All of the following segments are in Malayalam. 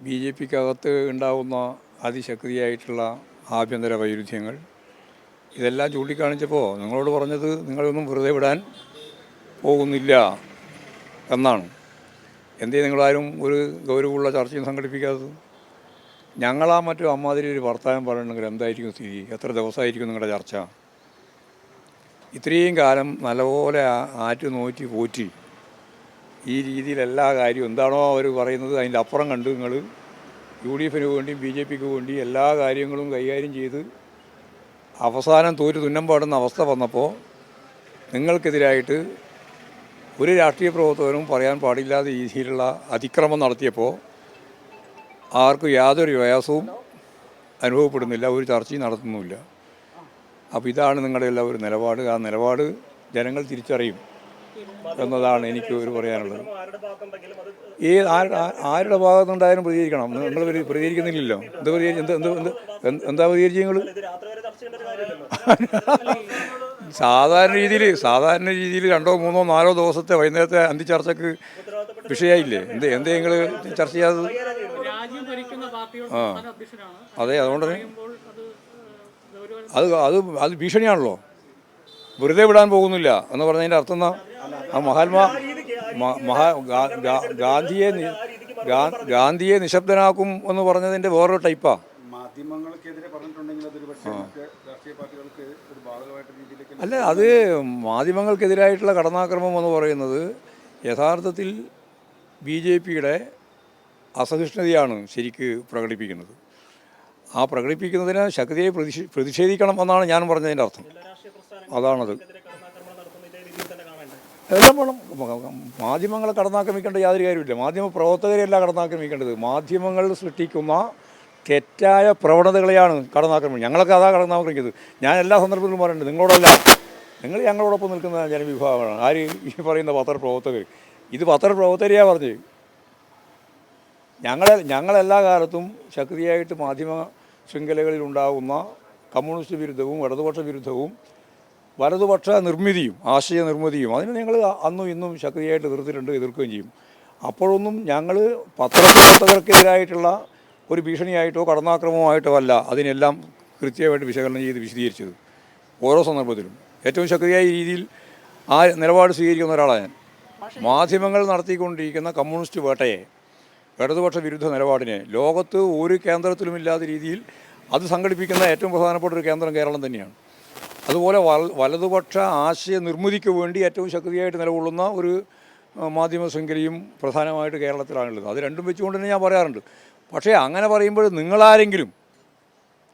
ബി ജെ പിക്കകത്ത് ഉണ്ടാകുന്ന അതിശക്തിയായിട്ടുള്ള ആഭ്യന്തര വൈരുദ്ധ്യങ്ങൾ ഇതെല്ലാം ചൂണ്ടിക്കാണിച്ചപ്പോൾ നിങ്ങളോട് പറഞ്ഞത് നിങ്ങളൊന്നും വെറുതെ വിടാൻ പോകുന്നില്ല എന്നാണ്. എന്തേ നിങ്ങളാരും ഒരു ഗൗരവമുള്ള ചർച്ചയും സംഘടിപ്പിക്കാത്തത്? ഞങ്ങളാ മറ്റു അമ്മാതിരി ഒരു വർത്തമാനം പറയണമെങ്കിൽ എന്തായിരിക്കും സ്ഥിതി. എത്ര ദിവസമായിരിക്കും നിങ്ങളുടെ ചർച്ച? ഇത്രയും കാലം നല്ലപോലെ ആറ്റു നോറ്റി പോറ്റി ഈ രീതിയിൽ എല്ലാ കാര്യവും എന്താണോ അവർ പറയുന്നത് അതിന്റെ അപ്പുറം കണ്ട് നിങ്ങൾ യു ഡി എഫിന് വേണ്ടിയും ബി ജെ പിക്ക് വേണ്ടിയും എല്ലാ കാര്യങ്ങളും കൈകാര്യം ചെയ്ത് അവസാനം തോറ്റു തുന്നം പാടുന്ന അവസ്ഥ വന്നപ്പോൾ നിങ്ങൾക്കെതിരായിട്ട് ഒരു രാഷ്ട്രീയ പ്രവർത്തകനും പറയാൻ പാടില്ലാത്ത രീതിയിലുള്ള അതിക്രമം നടത്തിയപ്പോൾ ആർക്കും യാതൊരു പ്രയാസവും അനുഭവപ്പെടുന്നില്ല ഒരു ചർച്ചയും നടത്തുന്നുമില്ല. അപ്പോൾ ഇതാണ് നിങ്ങളുടെ എല്ലാവരും നിലപാട്. ആ നിലപാട് ജനങ്ങൾ തിരിച്ചറിയും. എന്നതാണ് എനിക്ക് ഒരു പറയാനുള്ളത്. ഈ ആരുടെ ആരുടെ ഭാഗത്തുനിന്നുണ്ടായാലും പ്രതികരിക്കണം. നിങ്ങൾ പ്രതി- പ്രതികരിക്കുന്നില്ലല്ലോ. എന്ത് പ്രതികരി എന്ത് എന്ത് എന്ത് പ്രതികരിച്ചു നിങ്ങൾ സാധാരണ രീതിയിൽ സാധാരണ രീതിയിൽ രണ്ടോ മൂന്നോ നാലോ ദിവസത്തെ വൈകുന്നേരത്തെ അന്തിച്ചർച്ചക്ക് വിഷയമായില്ലേ? എന്ത് എന്ത് നിങ്ങൾ ചർച്ച ചെയ്യാത്തത്? ആ അതെ അതുകൊണ്ട് അത് അത് അത് അത് ഭീഷണിയാണല്ലോ. വെറുതെ വിടാൻ പോകുന്നില്ല എന്ന് പറഞ്ഞതിന്റെ അർത്ഥം എന്നാ ആ മഹാത്മാ മഹാ ഗാന്ധിയെ ഗാന്ധിയെ നിശബ്ദനാക്കും എന്ന് പറഞ്ഞതിന്റെ വേറൊരു ടൈപ്പാ അല്ല അത് മാധ്യമങ്ങൾക്കെതിരായിട്ടുള്ള കടന്നാക്രമം എന്ന് പറയുന്നത് യഥാർത്ഥത്തിൽ ബി ജെ പിയുടെ അസഹിഷ്ണുതയാണ് ശരിക്ക് പ്രകടിപ്പിക്കുന്നത്. ആ പ്രകടിപ്പിക്കുന്നതിന് ശക്തിയെ പ്രതിഷേ- പ്രതിഷേധിക്കണം എന്നാണ് ഞാൻ പറഞ്ഞതിന്റെ അർത്ഥം. അതാണത്. എല്ലാം വേണം മാധ്യമങ്ങളെ കടന്നാക്രമിക്കേണ്ട യാതൊരു കാര്യമില്ല മാധ്യമ പ്രവർത്തകരെയല്ല കടന്നാക്രമിക്കേണ്ടത്. മാധ്യമങ്ങൾ സൃഷ്ടിക്കുന്ന തെറ്റായ പ്രവണതകളെയാണ് കടന്നാക്രമിക്കുന്നത് ഞങ്ങളൊക്കെ അതാ കടന്നാക്രമിക്കുന്നത്. ഞാൻ എല്ലാ സന്ദർഭത്തിലും പറയുന്നുണ്ട് നിങ്ങളോടല്ല. നിങ്ങൾ ഞങ്ങളോടൊപ്പം നിൽക്കുന്ന ജനവിഭാഗമാണ്. ആര് ഈ പറയുന്ന പത്രപ്രവർത്തകർ ഇത് പത്രപ്രവർത്തകരെയാണ് പറഞ്ഞത് ഞങ്ങളെ ഞങ്ങളെല്ലാ കാലത്തും ശക്തിയായിട്ട് മാധ്യമ ശൃംഖലകളിൽ ഉണ്ടാകുന്ന കമ്മ്യൂണിസ്റ്റ് വിരുദ്ധവും ഇടതുപക്ഷ വിരുദ്ധവും വലതുപക്ഷ നിർമ്മിതിയും ആശയ നിർമ്മിതിയും അതിന് ഞങ്ങൾ അന്നും ഇന്നും ശക്തിയായിട്ട് എതിർത്തിട്ടുണ്ട് എതിർക്കുകയും ചെയ്യും. അപ്പോഴൊന്നും ഞങ്ങൾ പത്രപ്രവർത്തകർക്കെതിരായിട്ടുള്ള ഒരു ഭീഷണിയായിട്ടോ കടന്നാക്രമമായിട്ടോ അല്ല അതിനെല്ലാം കൃത്യമായിട്ട് വിശകലനം ചെയ്ത് വിശദീകരിച്ചത് ഓരോ സന്ദർഭത്തിലും. ഏറ്റവും ശക്തിയായ രീതിയിൽ ആ നിലപാട് സ്വീകരിക്കുന്ന ഒരാളാണ് ഞാൻ. മാധ്യമങ്ങൾ നടത്തിക്കൊണ്ടിരിക്കുന്ന കമ്മ്യൂണിസ്റ്റ് വേട്ടയെ ഇടതുപക്ഷ വിരുദ്ധ നിലപാടിനെ ലോകത്ത് ഒരു കേന്ദ്രത്തിലുമില്ലാത്ത രീതിയിൽ അത് സംഘടിപ്പിക്കുന്ന ഏറ്റവും പ്രധാനപ്പെട്ട ഒരു കേന്ദ്രം കേരളം തന്നെയാണ്. അതുപോലെ വലതുപക്ഷ ആശയ നിർമ്മിതിക്ക് വേണ്ടി ഏറ്റവും ശക്തിയായിട്ട് നിലകൊള്ളുന്ന ഒരു മാധ്യമ ശൃംഖലയും പ്രധാനമായിട്ട് കേരളത്തിലാണുള്ളത്. അത് രണ്ടും വെച്ചുകൊണ്ട് തന്നെ ഞാൻ പറയാറുണ്ട്. പക്ഷേ അങ്ങനെ പറയുമ്പോൾ നിങ്ങളാരെങ്കിലും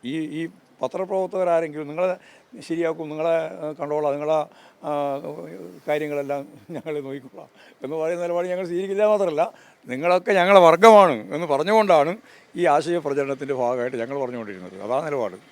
ഈ ഈ പത്രപ്രവർത്തകരാരെങ്കിലും നിങ്ങളെ ശരിയാക്കും നിങ്ങളെ കണ്ടോളാം നിങ്ങളെ കാര്യങ്ങളെല്ലാം ഞങ്ങൾ നോക്കിക്കൊള്ളാം എന്ന് പറയുന്ന നിലപാട് ഞങ്ങൾ സ്വീകരിക്കില്ല മാത്രമല്ല നിങ്ങളൊക്കെ ഞങ്ങളെ വർഗമാണ് എന്ന് പറഞ്ഞുകൊണ്ടാണ് ഈ ആശയ പ്രചരണത്തിന്റെ ഭാഗമായിട്ട് ഞങ്ങൾ പറഞ്ഞുകൊണ്ടിരുന്നത്. അതാ നിലപാട്.